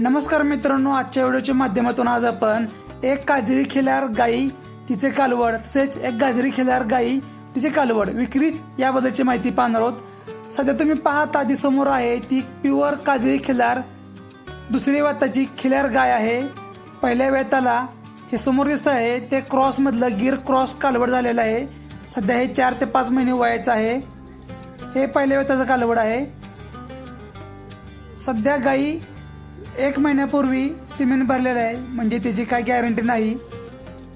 नमस्कार मित्रांनो आजच्या व्हिडिओच्या माध्यमातून आज आपण एक काजरी खिल्यार गाई तिचे कालवड तसेच एक गाजरी खिल्यार गाई तिचे कालवड विक्रीच याबद्दलची माहिती पाहणार आहोत. सध्या तुम्ही पाहत आधी समोर आहे ती प्युअर काजरी खिलार. दुसरी वेताची खिल्यार गाय आहे. पहिल्या वेताला हे समोर दिसत आहे ते क्रॉसमधलं गिर क्रॉस कालवड झालेलं आहे. सध्या हे चार ते पाच महिने वयाचं आहे. हे पहिल्या वेताचं कालवड आहे. सध्या गाई एक महिन्यापूर्वी सिमेंट भरलेलं आहे. म्हणजे त्याची काय गॅरंटी नाही.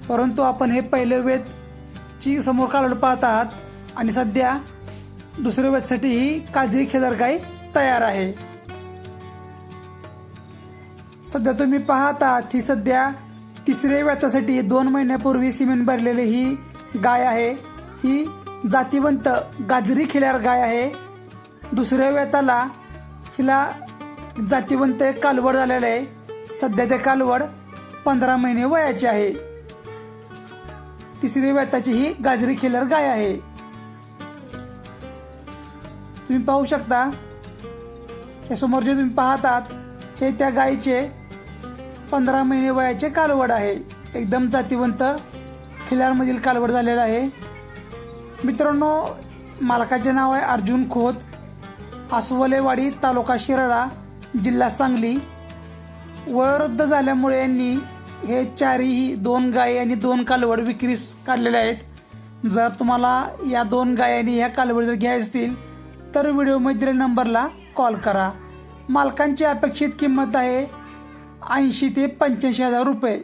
परंतु आपण हे पहिले वेदची समोर कालवड पाहत आहात आणि सध्या दुसऱ्या वेतसाठी ही काजरी खेदार गाय तयार आहे. सध्या तुम्ही पाहत आहात ही सध्या तिसऱ्या वेतासाठी दोन महिन्यापूर्वी सिमेंट भरलेली ही गाय आहे. ही जातीवंत गाजरी खिल्यार गाय आहे. दुसऱ्या वेताला हिला जातीवंत एक कालवड झालेलं आहे. सध्या ते कालवड पंधरा महिने वयाचे आहे. तिसरी वेताची ही गाजरी खिलर गाय आहे. तुम्ही पाहू शकता हे समोर जे तुम्ही पाहतात हे त्या गायीचे पंधरा महिने वयाचे कालवड आहे. एकदम जातीवंत खिलारमधील कालवड झालेलं आहे. मित्रांनो मालकाचे नाव आहे अर्जुन खोत. आसवलेवाडी तालुका शिराळा. जिल्हा सांगली. वयोवृद्ध झाल्यामुळे यांनी हे चारही दोन गायी आणि दोन कालवड विक्रीस काढलेले आहेत. जर तुम्हाला या दोन गाय आणि ह्या कालवड जर घ्यायचे असतील तर व्हिडिओमध्ये दिलेल्या नंबरला कॉल करा. मालकांची अपेक्षित किंमत आहे ऐंशी ते पंच्याऐंशी हजार रुपये.